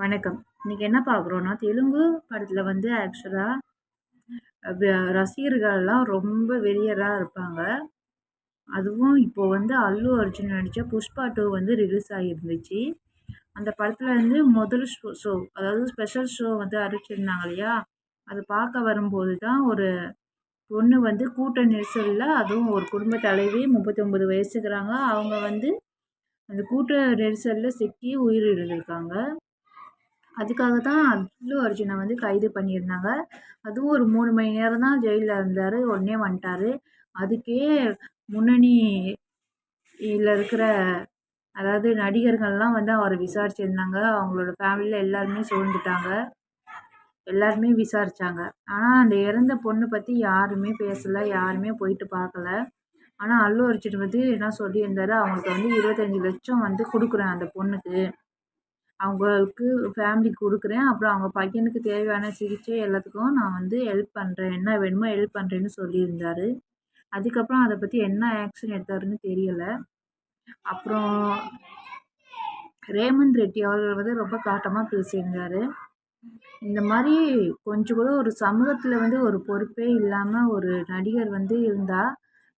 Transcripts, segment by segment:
வணக்கம். இன்றைக்கி என்ன பார்க்குறோன்னா தெலுங்கு படத்தில் வந்து ஆக்சுவலாக ரசிகர்கள்லாம் ரொம்ப வெறியராக இருப்பாங்க. அதுவும் இப்போது வந்து அல்லு அர்ஜுன் நடித்த புஷ்பா டூ வந்து ரிலீஸ் ஆகிருந்துச்சு. அந்த படத்தில் வந்து முதல் ஷோ ஷோ அதாவது ஸ்பெஷல் ஷோ வந்து அறிவிச்சிருந்தாங்க இல்லையா? அது பார்க்க வரும்போது தான் ஒரு பொண்ணு வந்து கூட்ட நெரிசலில் அதுவும் ஒரு குடும்ப தலைவி முப்பத்தி ஒம்பது வயசுக்கிறாங்க. அவங்க வந்து அந்த கூட்ட நெரிசலில் சிக்கி உயிரிழந்திருக்காங்க. அதுக்காக தான் அல்லு அர்ஜுனை வந்து கைது பண்ணியிருந்தாங்க. அதுவும் ஒரு மூணு மணி நேரம் தான் ஜெயிலில் இருந்தார். உடனே வந்துட்டார். அதுக்கே முன்னணியில் இருக்கிற அதாவது நடிகர்கள்லாம் வந்து அவரை விசாரிச்சிருந்தாங்க. அவங்களோட ஃபேமிலியில் எல்லாருமே சூழ்ந்துட்டாங்க. எல்லாருமே விசாரித்தாங்க ஆனால் அந்த இறந்த பொண்ணு பற்றி யாருமே பேசலை. யாருமே போயிட்டு பார்க்கல. ஆனால் அல்லு அர்ஜுன் வந்து என்ன சொல்லியிருந்தாரு? அவங்களுக்கு வந்து இருபத்தஞ்சி லட்சம் வந்து கொடுக்குறேன் அந்த பொண்ணுக்கு. அவங்களுக்கு ஃபேமிலிக்கு கொடுக்குறேன். அப்புறம் அவங்க பையனுக்கு தேவையான சிகிச்சை எல்லாத்துக்கும் நான் வந்து ஹெல்ப் பண்ணுறேன் என்ன வேணுமோ ஹெல்ப் பண்ணுறேன்னு சொல்லியிருந்தார். அதுக்கப்புறம் அதை பற்றி என்ன ஆக்ஷன் எடுத்தாருன்னு தெரியலை. அப்புறம் ரேமந்த் ரெட்டி அவர்கள் வந்து ரொம்ப காட்டமாக பேசியிருந்தார். இந்த மாதிரி கொஞ்சம் கூட ஒரு சமூகத்தில் வந்து ஒரு பொறுப்பே இல்லாமல் ஒரு நடிகர் வந்து இருந்தால்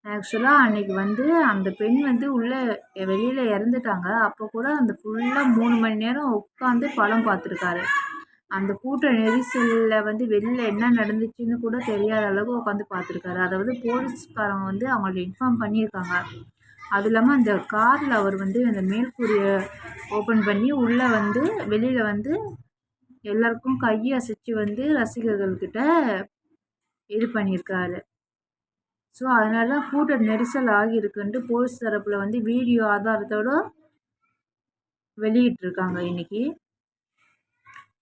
ஆக்சுவலாக அன்றைக்கி வந்து அந்த பெண் வந்து உள்ளே வெளியில் இறந்துட்டாங்க. அப்போ கூட அந்த ஃபுல்லாக மூணு மணி நேரம் உட்காந்து படம் பார்த்துருக்காரு. அந்த கூட்ட நெரிசலில் வந்து வெளியில் என்ன நடந்துச்சுன்னு கூட தெரியாத அளவுக்கு உட்காந்து பார்த்துருக்காரு. அதாவது போலீஸ்காரங்க வந்து அவங்கள்ட்ட இன்ஃபார்ம் பண்ணியிருக்காங்க. அது இல்லாமல் அந்த காரில் அவர் வந்து அந்த மேல்கூரியை ஓப்பன் பண்ணி உள்ளே வந்து வெளியில் வந்து எல்லாருக்கும் கையை அசைச்சு வந்து ரசிகர்கள்கிட்ட இது பண்ணியிருக்காரு. ஸோ அதனால தான் கூட்ட நெரிசல் ஆகியிருக்குன்ட்டு போலீஸ் தரப்பில் வந்து வீடியோ ஆதாரத்தோடு வெளியிட்டிருக்காங்க இன்றைக்கி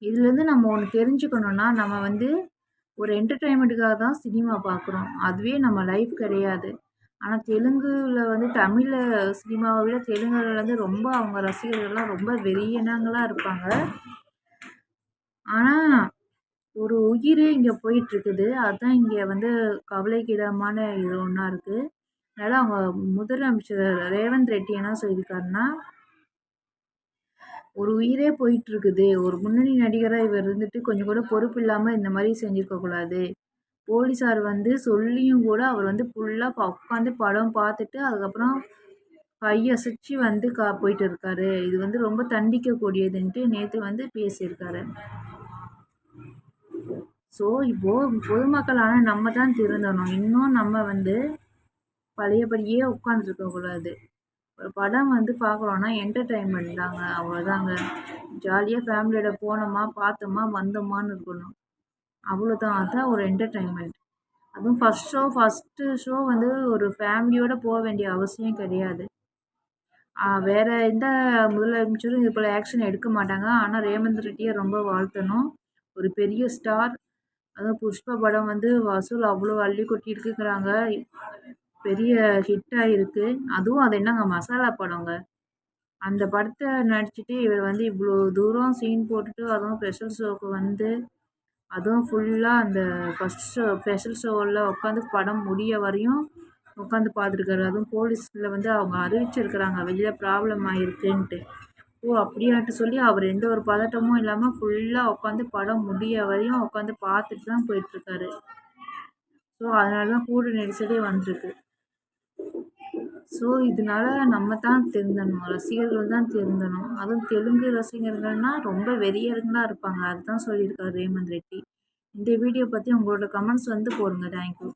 இதுலேருந்து நம்ம ஒன்று தெரிஞ்சுக்கணுன்னா நம்ம வந்து ஒரு என்டர்டெயின்மெண்ட்டுக்காக தான் சினிமா பார்க்குறோம் அதுவே நம்ம லைஃப் கிடையாது. ஆனால் தெலுங்கில் வந்து தமிழில் சினிமாவை விட தெலுங்குல வந்து ரொம்ப அவங்க ரசிகர்கள்லாம் ரொம்ப வெறியனங்களாக இருப்பாங்க. ஆனால் ஒரு உயிரே இங்கே போயிட்டுருக்குது. அதுதான் இங்கே வந்து கவலைக்கிடமான இது ஒன்றா இருக்குது அதனால் அவங்க முதலமைச்சர் ரேவந்த் ரெட்டி என்ன சொல்லியிருக்காருன்னா ஒரு உயிரே போயிட்டுருக்குது. ஒரு முன்னணி நடிகராக இவர் இருந்துட்டு கொஞ்சம் கூட பொறுப்பு இல்லாமல் இந்த மாதிரி செஞ்சுருக்கக்கூடாது போலீஸார் வந்து சொல்லியும் கூட அவர் வந்து ஃபுல்லாக உட்காந்து படம் பார்த்துட்டு அதுக்கப்புறம் கையசைச்சு வந்து கா போயிட்டு இருக்காரு இது வந்து ரொம்ப தண்டிக்கக்கூடியதுன்ட்டு நேற்று வந்து பேசியிருக்காரு. ஸோ இப்போது பொதுமக்களான நம்ம தான் திருந்தணும். இன்னும் நம்ம வந்து பழையபடியே உட்காந்துருக்கக்கூடாது ஒரு படம் வந்து பார்க்குறோன்னா என்டர்டெயின்மெண்ட் தாங்க. அவ்வளோதாங்க. ஜாலியாக ஃபேமிலியோட போனோமா பார்த்தோமா வந்தோமான்னு இருக்கணும். அவ்வளோதான். அதுதான் ஒரு என்டர்டெயின்மெண்ட் அதுவும் ஃபஸ்ட் ஷோ ஃபஸ்ட்டு ஷோ வந்து ஒரு ஃபேமிலியோடு போக வேண்டிய அவசியம் கிடையாது. வேறு எந்த முதலமைச்சரும் இது போல் ஆக்ஷன் எடுக்க மாட்டாங்க. ஆனால் ரேவந்த் ரெட்டியை ரொம்ப வாழ்த்தணும். ஒரு பெரிய ஸ்டார் அதுவும் புஷ்பா படம் வந்து வசூல் அவ்வளோ அள்ளி கொட்டியிருக்குங்கிறாங்க பெரிய ஹிட்டாக இருக்குது அதுவும் அது என்னங்க மசாலா படங்க. அந்த படத்தை நடிச்சுட்டு இவர் வந்து இவ்வளோ தூரம் சீன் போட்டுட்டு அதுவும் ஸ்பெஷல் ஷோவுக்கு வந்து அதுவும் ஃபுல்லாக அந்த ஃபஸ்ட் ஷோ ஸ்பெஷல் ஷோவில் உட்காந்து படம் முடிய வரையும் உட்காந்து பார்த்துருக்காரு. அதுவும் போலீஸில் வந்து அவங்க அறிவிச்சிருக்கிறாங்க வெளியில் ப்ராப்ளம் ஆகிருக்குன்ட்டு ஓ அப்படியாட்டு சொல்லி அவர் எந்த ஒரு பதட்டமும் இல்லாமல் ஃபுல்லாக உட்காந்து படம் முடிய வரையும் உட்காந்து பார்த்துட்டு தான் போயிட்டுருக்காரு. ஸோ அதனால தான் கூட்ட நெரிசலே வந்திருக்கு. ஸோ இதனால நம்ம தான் திருந்தணும். ரசிகர்கள் தான் திருந்தணும். அதுவும் தெலுங்கு ரசிகர்கள்னால் ரொம்ப வெறியர்களாக இருப்பாங்க. அதுதான் சொல்லியிருக்காரு ரேமந்த் ரெட்டி. இந்த வீடியோ பற்றி உங்களோட கமெண்ட்ஸ் வந்து போடுங்க. தேங்க்யூ